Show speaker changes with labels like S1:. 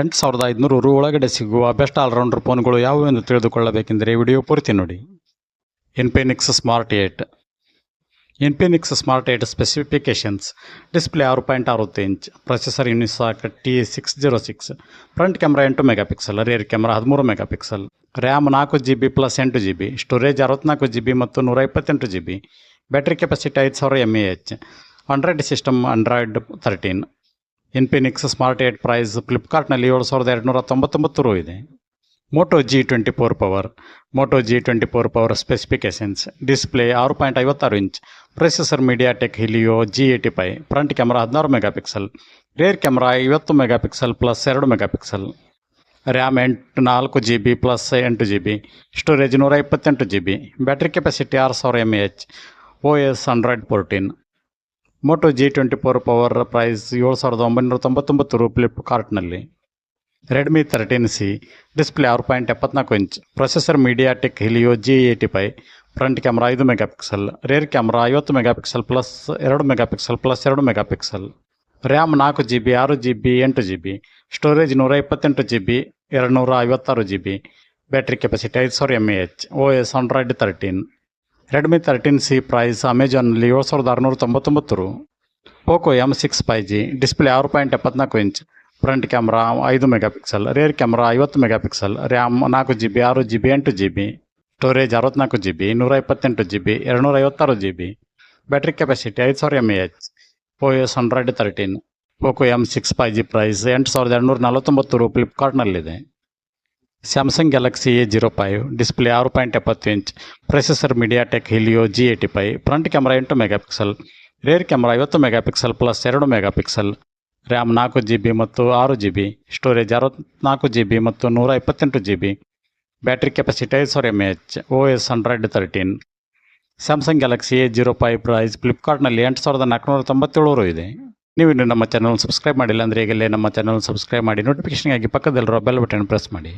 S1: ಎಂಟು ಸಾವಿರದ ಐದುನೂರು ರು ಒಳಗಡೆ ಸಿಗುವ ಬೆಸ್ಟ್ ಆಲ್ರೌಂಡರ್ ಫೋನ್ಗಳು ಯಾವುವು ಎಂದು ತಿಳಿದುಕೊಳ್ಳಬೇಕೆಂದರೆ ವಿಡಿಯೋ ಪೂರ್ತಿ ನೋಡಿ. Infinix smart eight Infinix smart eight specifications display ಆರು ಪಾಯಿಂಟ್ ಅರವತ್ತು inch. Processor Unisoc T six zero six front camera ಎಂಟು ಮೆಗಾ ಪಿಕ್ಸೆಲ್ ರೇರ್ ಕ್ಯಾಮ್ರಾ ಹದಿಮೂರು ಮೆಗಾ ಪಿಕ್ಸೆಲ್ ರ್ಯಾಮ್ ನಾಲ್ಕು ಜಿ ಬಿ ಪ್ಲಸ್ ಎಂಟು ಜಿ ಬಿ ಸ್ಟೋರೇಜ್ ಅರವತ್ನಾಲ್ಕು G B ಮತ್ತು ನೂರ ಇಪ್ಪತ್ತೆಂಟು ಜಿ ಬಿ ಬ್ಯಾಟ್ರಿ ಕೆಪಾಸಿಟಿ ಐದು ಸಾವಿರ M A H Android system Android thirteen Infinix smart eight price ಫ್ಲಿಪ್ಕಾರ್ಟ್ನಲ್ಲಿ ಏಳು ಸಾವಿರದ ಎರಡುನೂರ ತೊಂಬತ್ತೊಂಬತ್ತು ರೂ ಇದೆ. Moto G twenty four power Moto G twenty four power specifications display ಆರು ಪಾಯಿಂಟ್ ಐವತ್ತಾರು inch processor MediaTek Helio G eighty five front camera ಹದಿನಾರು megapixel rear camera ಐವತ್ತು ಮೆಗಾ ಪಿಕ್ಸೆಲ್ ಪ್ಲಸ್ ಎರಡು ಮೆಗಾ ಪಿಕ್ಸೆಲ್ ರ್ಯಾಮ್ ಎಂಟು ನಾಲ್ಕು G B plus ಎಂಟು G B storage ನೂರ ಇಪ್ಪತ್ತೆಂಟು ಜಿ ಬಿ ಬ್ಯಾಟ್ರಿ ಕೆಪಾಸಿಟಿ ಆರು ಸಾವಿರ M A H O S Android fourteen Moto G twenty four power price ಏಳು ಸಾವಿರದ ಒಂಬೈನೂರ ತೊಂಬತ್ತೊಂಬತ್ತು ರು ಫ್ಲಿಪ್ಕಾರ್ಟ್ನಲ್ಲಿ ರೆಡ್ಮಿ ತರ್ಟೀನ್ ಸಿ ಡಿಸ್ಪ್ಲೇ ಆರು ಪಾಯಿಂಟ್ ಎಪ್ಪತ್ನಾಲ್ಕು inch. Processor MediaTek Helio G eighty five front camera ಐದು ಮೆಗಾ ಪಿಕ್ಸೆಲ್ ರೇರ್ ಕ್ಯಾಮ್ರಾ ಐವತ್ತು ಮೆಗಾ ಪಿಕ್ಸೆಲ್ ಪ್ಲಸ್ ಎರಡು ಮೆಗಾ ಪಿಕ್ಸೆಲ್ ಪ್ಲಸ್ ಎರಡು ಮೆಗಾ ಪಿಕ್ಸೆಲ್ ರ್ಯಾಮ್ ನಾಲ್ಕು ಜಿ ಬಿ ಆರು ಜಿ ಬಿ ಎಂಟು G B storage ನೂರ ಇಪ್ಪತ್ತೆಂಟು ಜಿ ಬಿ ಎರಡು ನೂರ ಐವತ್ತಾರು ಜಿ ಬಿ ಬ್ಯಾಟ್ರಿ ಕೆಪಾಸಿಟಿ ಐದು ಸಾವಿರ M A H O S Android thirteen Redmi thirteen C price ಅಮೆಜಾನಲ್ಲಿ ಏಳು ಸಾವಿರದ ಆರುನೂರ ತೊಂಬತ್ತೊಂಬತ್ತು ರು Poco M six five G display ಆರು ಪಾಯಿಂಟ್ ಎಪ್ಪತ್ನಾಲ್ಕು ಇಂಚ್ ಫ್ರಂಟ್ ಕ್ಯಾಮ್ರಾ ಐದು ಮೆಗಾ ಪಿಕ್ಸೆಲ್ ರೇರ್ ಕ್ಯಾಮ್ರಾ ಐವತ್ತು ಮೆಗಾ ಪಿಕ್ಸೆಲ್ ರ್ಯಾಮ್ ನಾಲ್ಕು ಜಿ ಬಿ ಆರು ಜಿ ಬಿ ಎಂಟು ಜಿ ಬಿ ಸ್ಟೋರೇಜ್ ಅರವತ್ನಾಲ್ಕು ಜಿ ಬಿ ನೂರ ಇಪ್ಪತ್ತೆಂಟು ಜಿ ಬಿ ಎರಡುನೂರ ಐವತ್ತಾರು ಜಿ ಬಿ ಬ್ಯಾಟ್ರಿ ಕೆಪಾಸಿಟಿ ಐದು ಸಾವಿರ M A H O S hundred thirteen Poco M six five G price ಎಂಟು ಸಾವಿರದ ಎರಡುನೂರ ನಲವತ್ತೊಂಬತ್ತು ರು ಫ್ಲಿಪ್ಕಾರ್ಟ್ನಲ್ಲಿದೆ Samsung Galaxy A zero five display ಆರು ಪಾಯಿಂಟ್ ಎಪ್ಪತ್ತು inch processor MediaTek Helio G eighty five front camera ಎಂಟು ಮೆಗಾ ಪಿಕ್ಸೆಲ್ ರೇರ್ ಕ್ಯಾಮ್ರಾ ಐವತ್ತು megapixel plus ಎರಡು ಮೆಗಾ ಪಿಕ್ಸೆಲ್ ರ್ಯಾಮ್ ನಾಲ್ಕು ಜಿ ಬಿ ಮತ್ತು ಆರು ಜಿ ಬಿ ಸ್ಟೋರೇಜ್ ಅರವತ್ನಾಲ್ಕು G B ಮತ್ತು ನೂರ ಇಪ್ಪತ್ತೆಂಟು ಜಿ ಬಿ ಬ್ಯಾಟ್ರಿ ಕೆಪಾಸಿಟಿ ಐದು ಸಾವಿರ M H O S hundred thirteen Samsung Galaxy A zero five price ಫ್ಲಿಪ್ಕಾರ್ಟ್ನಲ್ಲಿ ಎಂಟು ಸಾವಿರದ ನಾಲ್ಕುನೂರ ತೊಂಬತ್ತೇಳುವರು ಇದೆ. ನೀವು ಇನ್ನು ನಮ್ಮ ಚಾನಲ್ ಸಬ್ಸ್ಕ್ರೈಬ್ ಮಾಡಿಲ್ಲ ಅಂದರೆ ಈಗಲೇ ನಮ್ಮ ಚಾನಲ್ ಸಬ್ಸ್ಕ್ರೈಬ್ ಮಾಡಿ ನೋಟಿಫಿಕೇಷನ್ಗಾಗಿ ಪಕ್ಕದಲ್ಲಿರೋ ಬೆಲ್ ಬಟನ್ ಪ್ರೆಸ್ ಮಾಡಿ.